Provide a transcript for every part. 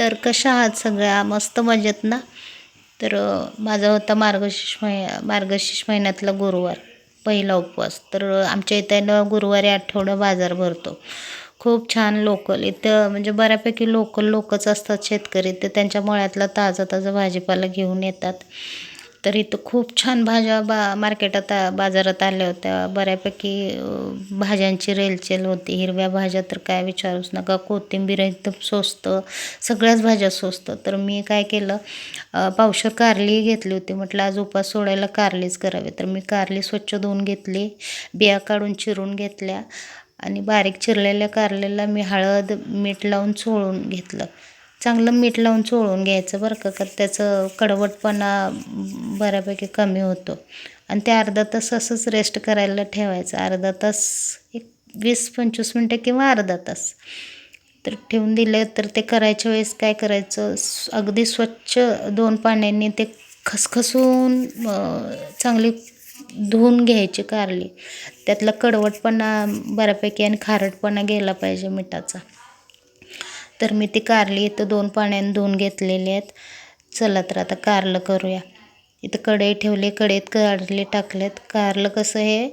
तर कशा आहात सगळ्या? मस्त मजेत ना? तर माझा होता मार्गशीर्ष महिना मार्गशीर्ष महिन्यातला गुरुवार पहिला उपवास. तर आमच्या इथं गुरुवारी आठवडा बाजार भरतो. खूप छान लोकल. इथं म्हणजे बऱ्यापैकी लोकल लोकच असतात शेतकरी. ते त्यांच्या मळ्यातला ताजा ताजा भाजीपाला घेऊन येतात. तर इथं खूप छान भाज्या बा मार्केटात आ- बाजारात आल्या होत्या. बऱ्यापैकी भाज्यांची रेलचेल होती. हिरव्या भाज्या तर काय विचारूच नका. कोथिंबीर एकदम स्वस्त. सगळ्याच भाज्या स्वस्त. तर मी काय केलं पावशर कारली घेतली होती. म्हटलं आज उपास सोडायला कारलीच करावे. तर मी कारली स्वच्छ धुवून घेतली. बिया काढून चिरून घेतल्या. आणि बारीक चिरलेल्या कारलेला मी हळद मीठ लावून चोळून घेतलं. चांगलं मीठ लावून चोळून घ्यायचं बरं का का त्याचं कडवटपणा बऱ्यापैकी कमी होतो. आणि ते अर्धा तास असंच रेस्ट करायला ठेवायचं. अर्धा तास एक वीस पंचवीस मिनटं किंवा अर्धा तास. तर ठेवून दिलं तर ते करायच्या वेळेस काय करायचं? अगदी स्वच्छ दोन पाण्याने ते खसखसून चांगली धुवून घ्यायची कारली. त्यातला कडवटपणा बऱ्यापैकी आणि खारटपणा गेला पाहिजे मिठाचा. तर मी ती कारली इथं दोन पाण्याने धुवून घेतलेली आहेत. चला तर आता कारलं करूया. इथं कढई ठेवली कढईत कारले टाकलेत कारलं कसं हे?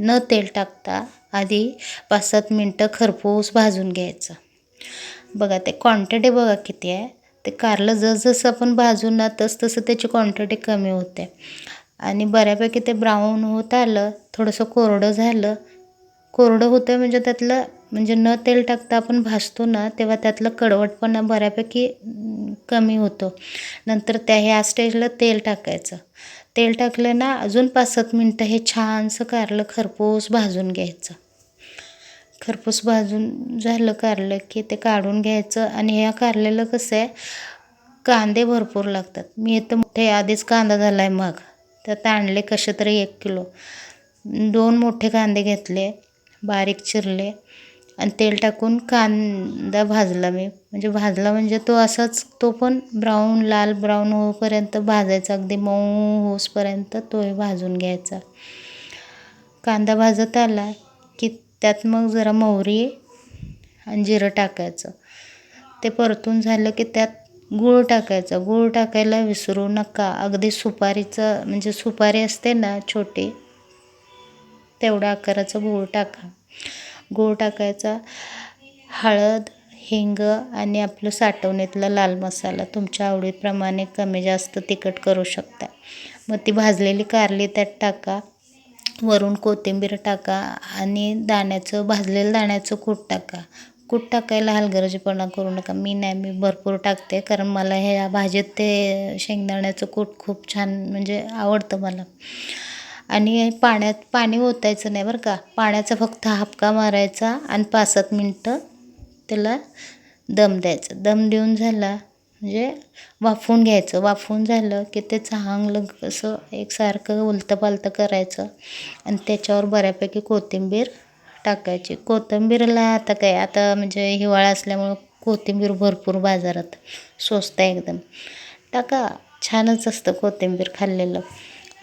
न तेल टाकता आधी पाच सात मिनटं खरपूस भाजून घ्यायचं. बघा ते क्वांटिटी बघा किती आहे. ते कारलं जसजसं आपण भाजून ना तस तसं त्याची क्वांटिटी कमी होते. आणि बऱ्यापैकी ते ब्राऊन होत आलं थोडंसं कोरडं झालं. कोरडं होतं म्हणजे त्यातलं म्हणजे न तेल टाकता आपण भाजतो ना तेव्हा त्यातलं कडवटपणा बऱ्यापैकी कमी होतो. नंतर त्या ह्या स्टेजला तेल टाकायचं. तेल टाकलं ना अजून पाच सात मिनटं हे छानसं कारलं खरपूस भाजून घ्यायचं. खरपूस भाजून झालं कारलं की ते काढून घ्यायचं आणि ह्या कारलेलं कसं आहे कांदे भरपूर लागतात. मी इथं मोठे आधीच कांदा झाला आहे मग. त्यात आणले कसे तरी एक किलो. दोन मोठे कांदे घेतले बारीक चिरले. आणि तेल टाकून कांदा भाजला मी. म्हणजे भाजला म्हणजे तो असाच तो पण ब्राऊन लाल ब्राऊन होईपर्यंत भाजायचा. अगदी मऊ होसपर्यंत तोही भाजून घ्यायचा. कांदा भाजत आला की त्यात मग जरा मोहरी आणि जिरं टाकायचं. ते परतून झालं की त्यात गूळ टाकायचा. गूळ टाकायला विसरू नका. अगदी सुपारीचं म्हणजे सुपारी असते ना छोटी तेवढ्या आकाराचं गूळ टाका. गूळ टाकायचा हळद हिंग आणि आपलं साठवणीतला लाल मसाला तुमच्या आवडीप्रमाणे कमी जास्त तिखट करू शकता. मग ती भाजलेली कारली त्यात टाका वरून कोथिंबीर टाका आणि दाण्याचं भाजलेलं दाण्याचं कूट टाका. कूट टाकायला हलगर्जीपणा करू नका. मी नाही मी भरपूर टाकते कारण मला ह्या भाजीत ते शेंगदाण्याचं कूट खूप छान म्हणजे आवडतं मला. आणि पाण्यात पाणी ओतायचं नाही बरं का. पाण्याचा फक्त हापका मारायचा आणि पाच सात मिनटं त्याला दम द्यायचा. दम देऊन झाला म्हणजे वाफवून घ्यायचं. वाफवून झालं की ते चांगलं असं एकसारखं उलतं पालतं करायचं आणि त्याच्यावर बऱ्यापैकी कोथिंबीर टाकायची. कोथिंबीरला आता काय आता म्हणजे हिवाळा असल्यामुळं कोथिंबीर भरपूर बाजारात स्वस्त आहे एकदम. टाका छानच असतं कोथिंबीर खाल्लेलं.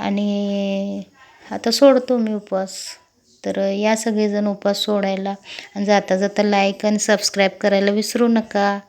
आणि आता सोडतो मी उपवास. तर या सगळेजण उपवास सोडायला. आणि जाता जाता लाईक आणि सबस्क्राईब करायला विसरू नका.